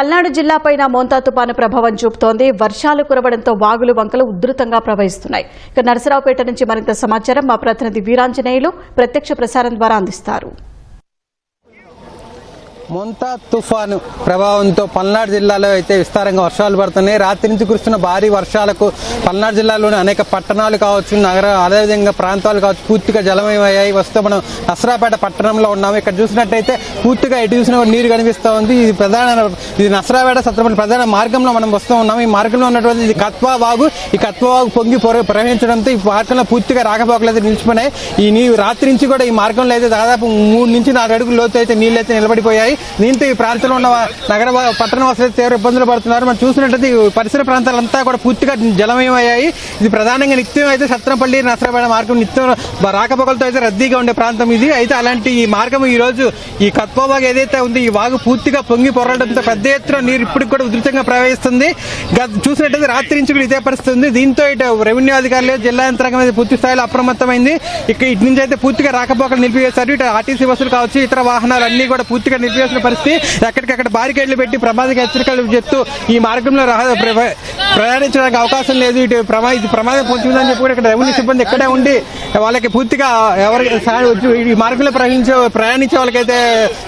పల్నాడు జిల్లాపైన మోంతా తుపాను ప్రభావం చూపుతోంది. వర్షాలు కురవడంతో వాగులు వంకలు ఉధృతంగా ప్రవహిస్తున్నాయి. ఇక నరసరావుపేట నుంచి మరింత సమాచారం మా ప్రతినిధి వీరాంజనేయులు ప్రత్యక్ష ప్రసారం ద్వారా అందిస్తారు. మొంతా తుఫాను ప్రభావంతో పల్నాడు జిల్లాలో అయితే విస్తారంగా వర్షాలు పడుతున్నాయి. రాత్రి నుంచి కురుస్తున్న భారీ వర్షాలకు పల్నాడు జిల్లాలోని అనేక పట్టణాలు కావచ్చు నగర అదేవిధంగా ప్రాంతాలు కావచ్చు పూర్తిగా జలమయమయ్యాయి. వస్తే మనం నసరాపేట పట్టణంలో ఉన్నాము. ఇక్కడ చూసినట్టయితే పూర్తిగా ఎటు చూసిన నీరు కనిపిస్తూ ఉంది. ఇది ప్రధాన ఇది నసరాపేట సత్రపల్లి ప్రధాన మార్గంలో మనం వస్తూ ఉన్నాము. ఈ మార్గంలో ఉన్నటువంటి ఇది కత్వా వాగు ఈ కత్వా వాగు పొంగి ప్రవహించడంతో ఈ మార్గంలో పూర్తిగా రాకపోకలు అయితే నిలిచిపోయినాయి. ఈ నీరు రాత్రి నుంచి కూడా ఈ మార్గంలో అయితే దాదాపు మూడు నుంచి నాలుగు అడుగులు లోతు అయితే నీళ్ళు అయితే నిలబడిపోయాయి. దీంతో ఈ ప్రాంతంలో ఉన్న నగర పట్టణ వాసులు తీవ్ర ఇబ్బందులు పడుతున్నారు. మనం చూసినట్లయితే పరిసర ప్రాంతాలంతా కూడా పూర్తిగా జలమయమయ్యాయి. ఇది ప్రధానంగా నిత్యం అయితే సత్రంపల్లి నసరాపేట మార్గం నిత్యం రాకపోకలతో అయితే రద్దీగా ఉండే ప్రాంతం ఇది. అయితే అలాంటి ఈ మార్గం ఈ రోజు ఈ కత్వాబాగ్ ఏదైతే ఉంది ఈ వాగు పూర్తిగా పొంగి పొరడంతో పెద్ద ఎత్తున నీరు ఇప్పటికి కూడా ఉధృతంగా ప్రవహిస్తుంది. చూసినట్టయితే రాత్రి నుంచి కూడా ఇదే పరిస్థితి ఉంది. దీంతో ఇటు రెవెన్యూ అధికారులు జిల్లా యంత్రాంగం అయితే పూర్తి స్థాయిలో అప్రమత్తమైంది. ఇక ఇటు నుంచి అయితే పూర్తిగా రాకపోకలు నిలిపివేశారు. ఇటు ఆర్టీసీ బస్సులు కావచ్చు ఇతర వాహనాలు అన్ని కూడా పూర్తిగా నిలిపివేసిన పరిస్థితి. ఎక్కడికక్కడ బారికేడ్లు పెట్టి ప్రమాదక హెచ్చరికలు చెప్తూ ఈ మార్గంలో రహ- ప్ర- ప్రయాణించడానికి అవకాశం లేదు. ఇటు ప్రమా ఇది ప్రమాదం పొందుతుందని చెప్పి కూడా ఇక్కడ రెవెన్యూ సిబ్బంది ఇక్కడే ఉండి వాళ్ళకి పూర్తిగా ఎవరికి ఈ మార్గంలో ప్రయాణించే ప్రయాణించే వాళ్ళకైతే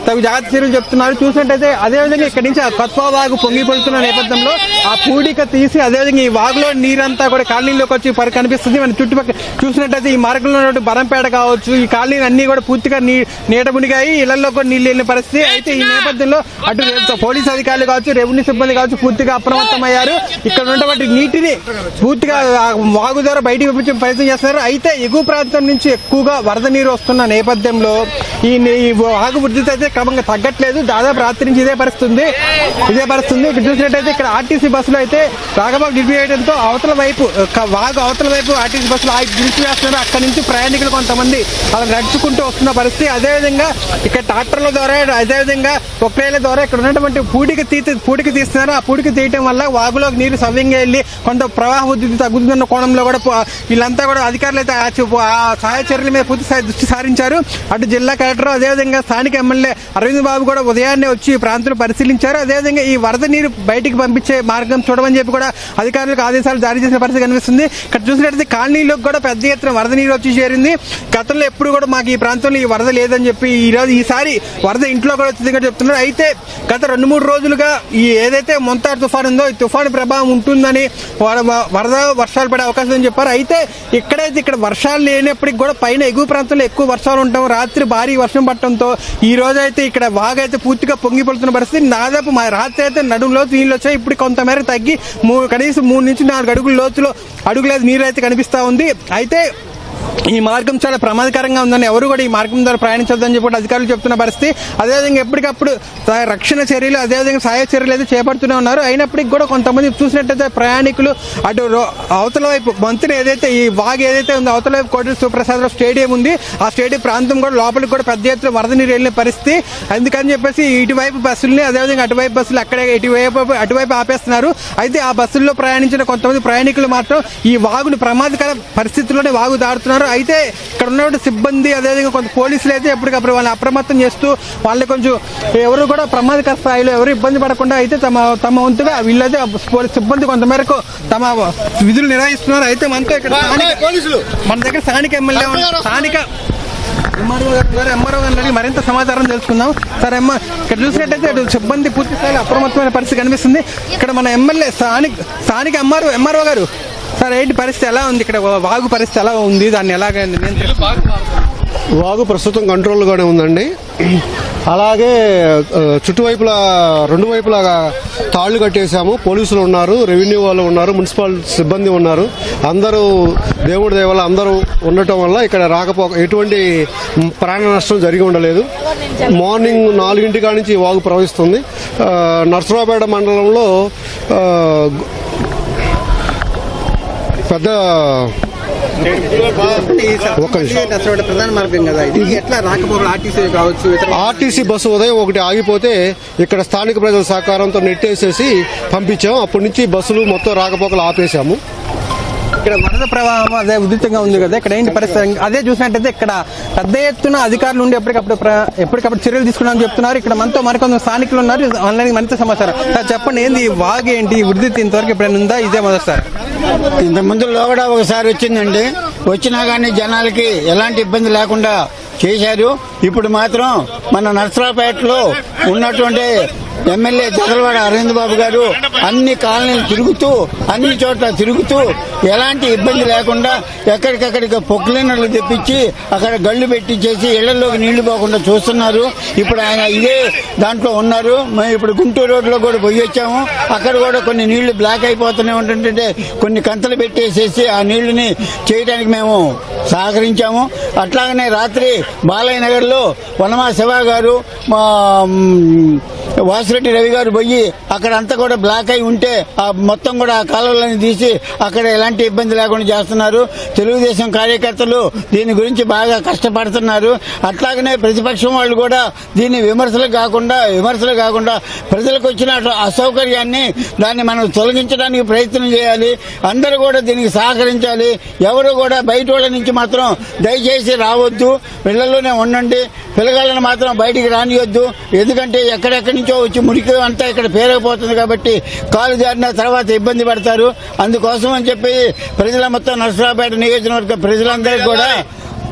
తగు జాగ్రత్త చర్యలు చెప్తున్నారు. చూసినట్టయితే అదేవిధంగా ఇక్కడి నుంచి ఆ కత్వా వాగు పొంగి పడుతున్న నేపథ్యంలో ఆ పూడిక తీసి అదేవిధంగా ఈ వాగులో నీరంతా కూడా కాలనీలోకి వచ్చి పరి కనిపిస్తుంది. మన చుట్టుపక్కల చూసినట్టయితే ఈ మార్గంలో బరంపేట కావచ్చు ఈ కాలనీలు అన్ని కూడా పూర్తిగా నీ నీట మునిగాయి. ఇళ్ళలో కూడా నీళ్ళు వెళ్ళిన పరిస్థితి. అయితే ఈ నేపథ్యంలో అటు పోలీస్ అధికారులు కావచ్చు రెవెన్యూ సిబ్బంది కావచ్చు పూర్తిగా అప్రమత్తమయ్యారు. ఇక్కడ ఉన్నటువంటి నీటిని పూర్తిగా వాగు ద్వారా బయటికి పంపించే ప్రయత్నం చేస్తున్నారు. అయితే ఎగువ ప్రాంతం నుంచి ఎక్కువగా వరద నీరు వస్తున్న నేపథ్యంలో ఈ వాగు వృద్ధి అయితే క్రమంగా తగ్గట్లేదు. దాదాపు రాత్రి నుంచి ఇదే పరిస్థితుంది. ఇదే పరిస్థితుంది. ఇక్కడ చూసినట్టయితే ఇక్కడ ఆర్టీసీ బస్సులు అయితే రాగబాగ్ నిలిపివేయడంతో అవతల వైపు వాగు అవతల వైపు ఆర్టీసీ బస్సులు ఆగి నిలిపివేస్తున్నారు అక్కడి నుంచి ప్రయాణికులు కొంతమంది అలా నడుచుకుంటూ వస్తున్న పరిస్థితి. అదేవిధంగా ఇక్కడ ట్రాక్టర్ల ద్వారా అదేవిధంగా ఒక్కేళ్ళ ద్వారా ఇక్కడ ఉన్నటువంటి పూడికి తీసి పూడికి తీస్తున్నారు. ఆ పూడికి తీయటం వల్ల వాగులోకి నీరు సవ్యంగా వెళ్ళి కొంత ప్రవాహ ఉధృతి తగ్గుతున్న కోణంలో కూడా వీళ్ళంతా కూడా అధికారులు అయితే ఆ సహాయ చర్యల మీద పూర్తి స్థాయి దృష్టి సారించారు. అటు జిల్లా కలెక్టర్ అదేవిధంగా స్థానిక ఎమ్మెల్యే అరవింద్ బాబు కూడా ఉదయాన్నే వచ్చి ఈ ప్రాంతాలు పరిశీలించారు. అదేవిధంగా ఈ వరద నీరు బయటికి పంపించే మార్గం చూడమని చెప్పి కూడా అధికారులకు ఆదేశాలు జారీ చేసిన పరిస్థితి కనిపిస్తుంది. ఇక్కడ చూసినట్లయితే కాలనీలోకి కూడా పెద్ద ఎత్తున వరద నీరు వచ్చి చేరింది. గతంలో ఎప్పుడు కూడా మాకు ఈ ప్రాంతంలో ఈ వరద లేదని చెప్పి ఈ రోజు ఈసారి వరద ఇంట్లో కూడా వచ్చింది కూడా చెప్తున్నారు. అయితే గత రెండు మూడు రోజులుగా ఈ ఏదైతే మొంతార్ తుఫాన్ ఉందో ఈ తుఫాను ప్రభావం ఉంటుందని వర- వరద వర్షాలు పడే అవకాశం అని చెప్పారు. అయితే ఇక్కడైతే ఇక్కడ వర్షాలు లేనప్పటికి కూడా పైన ఎగువ ప్రాంతంలో ఎక్కువ వర్షాలు ఉండటం రాత్రి భారీ వర్షం పట్టడంతో ఈ రోజు అయితే ఇక్కడ అయితే పూర్తిగా పొంగి పడుతున్న పరిస్థితి. దాదాపు మా రాత్రి అయితే నడుములో నీళ్ళు వచ్చాయి. ఇప్పుడు కొంతమేర తగ్గి మూ- కనీసం మూడు నుంచి నాలుగు అడుగుల లోతులో అడుగులేదు నీరు అయితే కనిపిస్తూ ఉంది. అయితే ఈ మార్గం చాలా ప్రమాదకరంగా ఉందని ఎవరు కూడా ఈ మార్గం ద్వారా ప్రయాణించొద్దని చెప్పి అధికారులు చెప్తున్న పరిస్థితి. అదేవిధంగా ఎప్పటికప్పుడు రక్షణ చర్యలు అదేవిధంగా సహాయ చర్యలు అయితే చేపడుతూనే ఉన్నారు. అయినప్పటికీ కూడా కొంతమంది చూసినట్టయితే ప్రయాణికులు అటు రో- అవతల వైపు మంత్రి ఏదైతే ఈ వాగ్ ఏదైతే ఉందో అవతల వైపు కోటి సుప్రసాద్ స్టేడియం ఉంది. ఆ స్టేడియం ప్రాంతం కూడా లోపలికి కూడా పెద్ద ఎత్తున వరద నీరు వెళ్ళిన పరిస్థితి. అందుకని చెప్పేసి ఇటువైపు బస్సుల్ని అదేవిధంగా అటువైపు బస్సులు అక్కడే ఇటువైపు అటువైపు ఆపేస్తున్నారు. అయితే ఆ బస్సుల్లో ప్రయాణించిన కొంతమంది ప్రయాణికులు మాత్రం ఈ వాగుని ప్రమాదకర పరిస్థితుల్లోనే వాగు దాడుతున్నారు అయితే ఇక్కడ ఉన్నటువంటి సిబ్బంది అదేవిధంగా కొంత పోలీసులు అయితే ఎప్పటికప్పుడు వాళ్ళని అప్రమత్తం చేస్తూ వాళ్ళని కొంచెం ఎవరు కూడా ప్రమాదకర స్థాయిలో ఎవరు ఇబ్బంది పడకుండా అయితే తమ తమ వంతుగా వీళ్ళైతే పోలీస్ సిబ్బంది కొంతమేరకు తమ విధులు నిర్వహిస్తున్నారు. అయితే మనతో ఇక్కడ మన దగ్గర స్థానిక ఎమ్మెల్యే స్థానిక ఎంఆర్ఓ గారు. ఎంఆర్ఓ మరింత సమాచారం తెలుసుకుందాం. సార్ ఎమ్మ ఇక్కడ చూసినట్టయితే అటు సిబ్బంది పూర్తి స్థాయిలో అప్రమత్తమైన పరిస్థితి కనిపిస్తుంది. ఇక్కడ మన ఎమ్మెల్యే స్థానిక స్థానిక ఎంఆర్ఓ ఎంఆర్ఓ గారు. సార్ ఏంటి పరిస్థితి ఎలా ఉంది ఇక్కడ? వాగు పరిస్థితి ఎలా ఉంది? దాన్ని ఎలాగ వాగు ప్రస్తుతం కంట్రోల్గానే ఉందండి. అలాగే చుట్టువైపులా రెండు వైపులా తాళ్ళు కట్టేశాము. పోలీసులు ఉన్నారు రెవెన్యూ వాళ్ళు ఉన్నారు మున్సిపల్ సిబ్బంది ఉన్నారు. అందరూ దేవుడి దేవల అందరూ ఉండటం వల్ల ఇక్కడ రాకపో ఎటువంటి ప్రాణ నష్టం జరిగి ఉండలేదు. మార్నింగ్ నాలుగింటి కాడి నుంచి వాగు ప్రవహిస్తుంది. నర్సరావుపేట మండలంలో రాకపోకలు ఆర్టీసీ కావచ్చు ఇతర ఆర్టీసీ బస్సు ఉదయం ఒకటి ఆగిపోతే ఇక్కడ స్థానిక ప్రజల సహకారంతో నెట్టేసేసి పంపించాం. అప్పటి నుంచి బస్సులు మొత్తం రాకపోకలు ఆపేశాము. ఇక్కడ వరద ప్రవాహం అదే ఉధృతంగా ఉంది కదా ఇక్కడ ఏంటి పరిస్థితి? అదే చూసినట్టయితే ఇక్కడ పెద్ద ఎత్తున అధికారులు ఉండి ఎప్పటికప్పుడు ఎప్పటికప్పుడు చర్యలు తీసుకున్నామని చెప్తున్నారు. ఇక్కడ మనతో మరికొంత స్థానికులు ఉన్నారు. ఆన్లైన్ మరింత సమాచారం. సార్ చెప్పండి ఏంది వాగ్ ఏంటి? ఉధృతి ఇంతవరకు ఎప్పుడైనా ఉందా? ఇదే మొదటిసారి. ఇంత ముందు లోగడ ఒకసారి వచ్చిందండి. వచ్చినా కానీ జనాలకి ఎలాంటి ఇబ్బంది లేకుండా చేశారు. ఇప్పుడు మాత్రం మన నర్సరాపేటలో ఉన్నటువంటి ఎమ్మెల్యే జగల్వాడ అరవింద్ బాబు గారు అన్ని కాలనీలు తిరుగుతూ అన్ని చోట్ల తిరుగుతూ ఎలాంటి ఇబ్బంది లేకుండా ఎక్కడికక్కడికి పొక్లైనర్లు తెప్పించి అక్కడ గళ్ళు పెట్టించేసి ఇళ్ళలోకి నీళ్ళు పోకుండా చూస్తున్నారు. ఇప్పుడు ఆయన ఇదే దాంట్లో ఉన్నారు. మేము ఇప్పుడు గుంటూరు రోడ్లో కూడా పోయి వచ్చాము. అక్కడ కూడా కొన్ని నీళ్ళు బ్లాక్ అయిపోతూనే ఉంటుంటే కొన్ని కంతలు పెట్టేసేసి ఆ నీళ్ళుని చేయడానికి మేము సహకరించాము. అట్లాగనే రాత్రి బాలయ్య నగర్లో వనమా శివ గారు మా వాసిరెడ్డి రవి గారు పోయి అక్కడ అంతా కూడా బ్లాక్ అయి ఉంటే ఆ మొత్తం కూడా ఆ కాలువలను తీసి అక్కడ ఎలాంటి ఇబ్బంది లేకుండా చేస్తున్నారు. తెలుగుదేశం కార్యకర్తలు దీని గురించి బాగా కష్టపడుతున్నారు. అట్లాగనే ప్రతిపక్షం వాళ్ళు కూడా దీన్ని విమర్శలు కాకుండా విమర్శలు కాకుండా ప్రజలకు వచ్చిన అసౌకర్యాన్ని దాన్ని మనం తొలగించడానికి ప్రయత్నం చేయాలి. అందరూ కూడా దీనికి సహకరించాలి. ఎవరు కూడా బయట వాళ్ళ నుంచి మాత్రం దయచేసి రావద్దు. పిల్లల్లోనే ఉండండి. పిల్లగాళ్ళని మాత్రం బయటికి రానియొద్దు. ఎందుకంటే ఎక్కడెక్కడి నుంచి వచ్చి మురికి అంతా ఇక్కడ పేరకపోతుంది కాబట్టి కాలు జారిన తర్వాత ఇబ్బంది పడతారు. అందుకోసం అని చెప్పి ప్రజల మొత్తం నర్సరాపేట నియోజకవర్గ ప్రజలందరికీ కూడా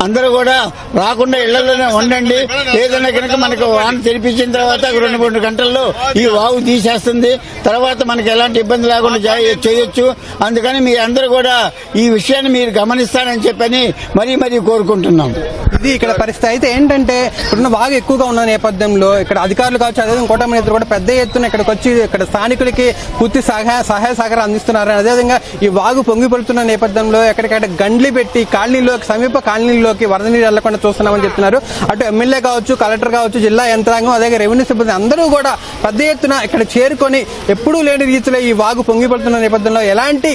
అందరూ కూడా రాకుండా ఇళ్ళలోనే ఉండండి. ఏదైనా కనుక మనకు వాన తెరిపించిన తర్వాత రెండు మూడు గంటల్లో ఈ వాగు తీసేస్తుంది. తర్వాత మనకి ఎలాంటి ఇబ్బంది లేకుండా చేయొచ్చు. అందుకని మీ అందరూ కూడా ఈ విషయాన్ని మీరు గమనిస్తారని చెప్పని మరీ మరీ కోరుకుంటున్నాం. ఇది ఇక్కడ పరిస్థితి. అయితే ఏంటంటే ఇప్పుడున్న వాగు ఎక్కువగా ఉన్న నేపథ్యంలో ఇక్కడ అధికారులు కావచ్చు అదే కూటమి నేతలు కూడా పెద్ద ఎత్తున ఇక్కడికి వచ్చి ఇక్కడ స్థానికులకి పూర్తి సహాయ సహాయ సహకారం అందిస్తున్నారు. అదేవిధంగా ఈ వాగు పొంగిపడుతున్న నేపథ్యంలో ఎక్కడికక్కడ గండ్లు పెట్టి కాలనీలోకి సమీప కాలనీలో కాలనీలోకి వరద నీరు వెళ్ళకుండా చూస్తున్నామని చెప్తున్నారు. అటు ఎమ్మెల్యే కావచ్చు కలెక్టర్ కావచ్చు జిల్లా యంత్రాంగం అదే రెవెన్యూ సిబ్బంది అందరూ కూడా పెద్ద ఎత్తున ఇక్కడ చేరుకొని ఎప్పుడూ లేని రీతిలో ఈ వాగు పొంగిపడుతున్న నేపథ్యంలో ఎలాంటి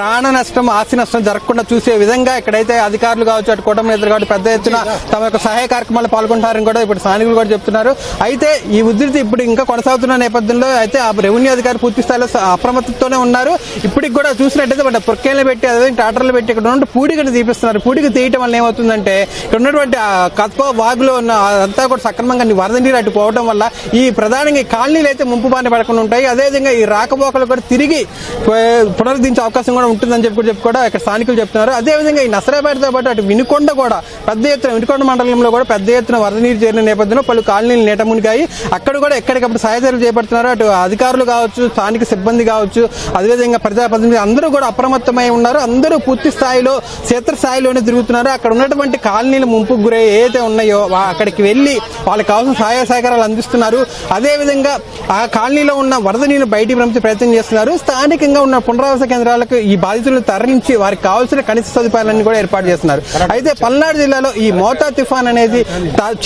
ప్రాణ నష్టం ఆస్తి నష్టం జరగకుండా చూసే విధంగా ఇక్కడైతే అధికారులు కావచ్చు అటు కూటమి నేతలు కావచ్చు పెద్ద ఎత్తున తమ యొక్క సహాయ కార్యక్రమాలు పాల్గొంటారని కూడా ఇప్పుడు స్థానికులు కూడా చెప్తున్నారు. అయితే ఈ ఉధృతి ఇప్పుడు ఇంకా కొనసాగుతున్న నేపథ్యంలో అయితే ఆ రెవెన్యూ అధికారి పూర్తి స్థాయిలో అప్రమత్తతోనే ఉన్నారు. ఇప్పటికి కూడా చూసినట్టయితే మన పొక్కేళ్ళు పెట్టి అదే ట్రాక్టర్లు పెట్టి ఇక్కడ ఉన్న పూడికను తీపిస్తున్నారు. పూడికి తీయటం వల్ల ఏమవుతుందంటే ఇక్కడ ఉన్నటువంటి కత్వ వాగులో ఉన్న అంతా కూడా సక్రమంగా వరద నీరు అటు పోవడం వల్ల ఈ ప్రధానంగా ఈ కాలనీలు అయితే ముంపు బారిన పడకుండా ఉంటాయి. అదేవిధంగా ఈ రాకపోకలు కూడా తిరిగి పునరుద్ధరించే అవకాశం కూడా ఉంటుందని చెప్పి కూడా కూడా ఇక్కడ స్థానికులు చెప్తున్నారు. అదేవిధంగా ఈ నసరాపేటతో పాటు అటు వినుకొండ కూడా పెద్ద ఎత్తున వినుకొండ మండలంలో కూడా పెద్ద ఎత్తున వరద నీరు చేరిన నేపథ్యంలో పలు కాలనీలు నీట మునిగాయి. అక్కడ కూడా ఎక్కడికప్పుడు సహాయ చర్యలు చేపడుతున్నారు. అటు అధికారులు కావచ్చు స్థానిక సిబ్బంది కావచ్చు అదేవిధంగా ప్రజాప్రతినిధులు అందరూ కూడా అప్రమత్తమై ఉన్నారు. అందరూ పూర్తి స్థాయిలో క్షేత్ర స్థాయిలోనే తిరుగుతున్నారు. అక్కడ ఉన్నటువంటి కాలనీలు ముంపుకు గురై ఏదైతే ఉన్నాయో అక్కడికి వెళ్ళి వాళ్ళకి కావాల్సిన సహాయ సహకారాలు అందిస్తున్నారు. అదేవిధంగా ఆ కాలనీలో ఉన్న వరద నీరు బయటికి పంపించే ప్రయత్నం చేస్తున్నారు. స్థానికంగా ఉన్న పునరావాస కేంద్రాలకు ఈ బాధితులను తరలించి వారికి కావాల్సిన కనీస సదుపాయాలన్నీ కూడా ఏర్పాటు చేస్తున్నారు. అయితే పల్నాడు జిల్లాలో ఈ మోతా తుఫాన్ అనేది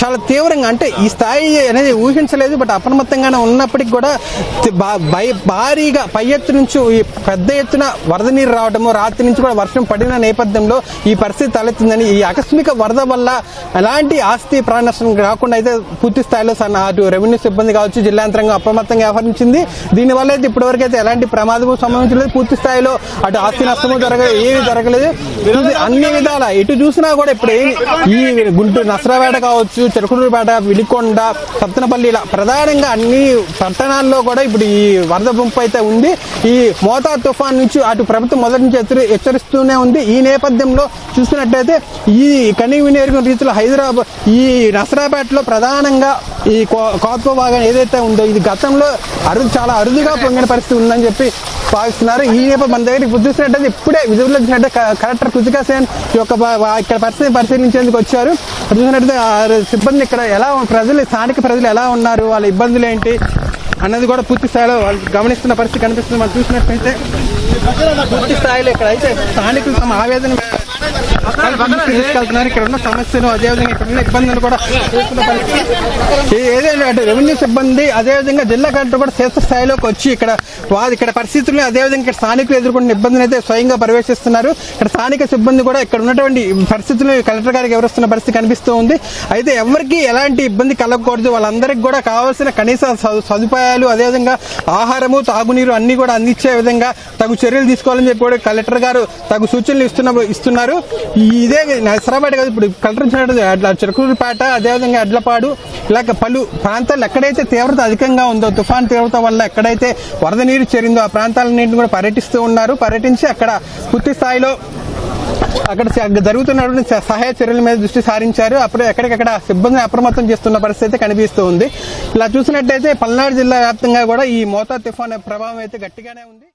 చాలా తీవ్రంగా అంటే ఈ స్థాయి అనేది ఊహించలేదు బట్ అప్రమత్తంగానే ఉన్నప్పటికీ కూడా భారీగా పై ఎత్తు నుంచి ఈ పెద్ద ఎత్తున వరద నీరు రావడము రాత్రి నుంచి కూడా వర్షం పడిన నేపథ్యంలో ఈ పరిస్థితి తలెత్తిందని ఈ ఆకస్మిక వరద వల్ల ఎలాంటి ఆస్తి ప్రాణ నష్టం రాకుండా అయితే పూర్తి స్థాయిలో సన్న అటు రెవెన్యూ సిబ్బంది కావచ్చు జిల్లా యంత్రాంగం అప్రమత్తంగా వ్యవహరించింది. దీనివల్ల అయితే ఇప్పటివరకు అయితే ఎలాంటి ప్రమాదము సంభవించలేదు. పూర్తి స్థాయిలో అటు ఆస్తి నష్టము జరగ ఏమి జరగలేదు. అన్ని విధాల. ఎటు చూసినా కూడా ఇప్పుడు ఈ గుంటూరు నసరాపేట కావచ్చు చెరుకులూరుపేట విడికొండ సత్తనపల్లి ఇలా ప్రధానంగా అన్ని పట్టణాల్లో కూడా ఇప్పుడు ఈ వరద గుంపు అయితే ఉంది. ఈ మోతా తుఫాన్ నుంచి అటు ప్రభుత్వం మొదటి నుంచి హెచ్చరిస్తూనే ఉంది. ఈ నేపథ్యంలో చూసినట్టయితే ఈ కనీ వినియోగం రీతిలో హైదరాబాద్ ఈ నసరాపేటలో ప్రధానంగా ఈ కోత్వ భాగం ఏదైతే ఉందో ఇది గతంలో అరుదు చాలా అరుదుగా పొంగిన పరిస్థితి ఉందని చెప్పి భావిస్తున్నారు ఈ నేపథ్యం మన దగ్గర ఇప్పుడు చూసినట్టయితే ఇప్పుడే విధుల్లో చూసినట్టే కలెక్టర్ కృతికా సేన్ ఈ యొక్క ఇక్కడ పరిస్థితి పరిశీలించేందుకు వచ్చారు. ఇప్పుడు చూసినట్టయితే సిబ్బంది ఇక్కడ ఎలా ప్రజలు స్థానిక ప్రజలు ఎలా ఉన్నారు? వాళ్ళ ఇబ్బందులు ఏంటి? అన్నది కూడా పూర్తి స్థాయిలో వాళ్ళు గమనిస్తున్న పరిస్థితి కనిపిస్తుంది. మనం చూసినట్టయితే పూర్తి స్థాయిలో ఇక్కడ అయితే స్థానికులు తమ ఆవేదన తీసుకెళ్తున్నారు ఇక్కడ ఉన్న సమస్యను అదేవిధంగా ఇక్కడ ఉన్న ఇబ్బందులు కూడా ఏదైనా అంటే రెవెన్యూ సిబ్బంది అదేవిధంగా జిల్లా కలెక్టర్ కూడా క్షేత్ర స్థాయిలోకి వచ్చి ఇక్కడ వారి ఇక్కడ పరిస్థితులు అదేవిధంగా ఇక్కడ స్థానికులు ఎదుర్కొంటున్న ఇబ్బందులు అయితే స్వయంగా పర్యవేక్షిస్తున్నారు. ఇక్కడ స్థానిక సిబ్బంది కూడా ఇక్కడ ఉన్నటువంటి పరిస్థితులు కలెక్టర్ గారికి వివరిస్తున్న పరిస్థితి కనిపిస్తూ ఉంది. అయితే ఎవరికి ఎలాంటి ఇబ్బంది కలగకూడదు. వాళ్ళందరికీ కూడా కావాల్సిన కనీస సదు- సదుపాయాలు అదేవిధంగా ఆహారము తాగునీరు అన్ని కూడా అందించే విధంగా తగు చర్యలు తీసుకోవాలని చెప్పి కూడా కలెక్టర్ గారు తగు సూచనలు ఇస్తున్న ఇస్తున్నారు. ఉన్నారు ఇదే నసరాపేట కాదు ఇప్పుడు కలెక్టర్ అట్లా చిరకూరుపేట అదేవిధంగా అడ్లపాడు ఇలాగ పలు ప్రాంతాలు ఎక్కడైతే తీవ్రత అధికంగా ఉందో తుఫాన్ తీవ్రత వల్ల ఎక్కడైతే వరద నీరు చేరిందో ఆ ప్రాంతాలన్నింటిని కూడా పర్యటిస్తూ ఉన్నారు. పర్యటించి అక్కడ పూర్తి స్థాయిలో అక్కడ జరుగుతున్న జరుగుతున్నటువంటి సహాయ చర్యల మీద దృష్టి సారించారు. అప్పుడు ఎక్కడికక్కడ సిబ్బందిని అప్రమత్తం చేస్తున్న పరిస్థితి అయితే కనిపిస్తూ ఉంది. ఇలా చూసినట్టయితే పల్నాడు జిల్లా వ్యాప్తంగా కూడా ఈ మోతా తుఫాన్ ప్రభావం అయితే గట్టిగానే ఉంది.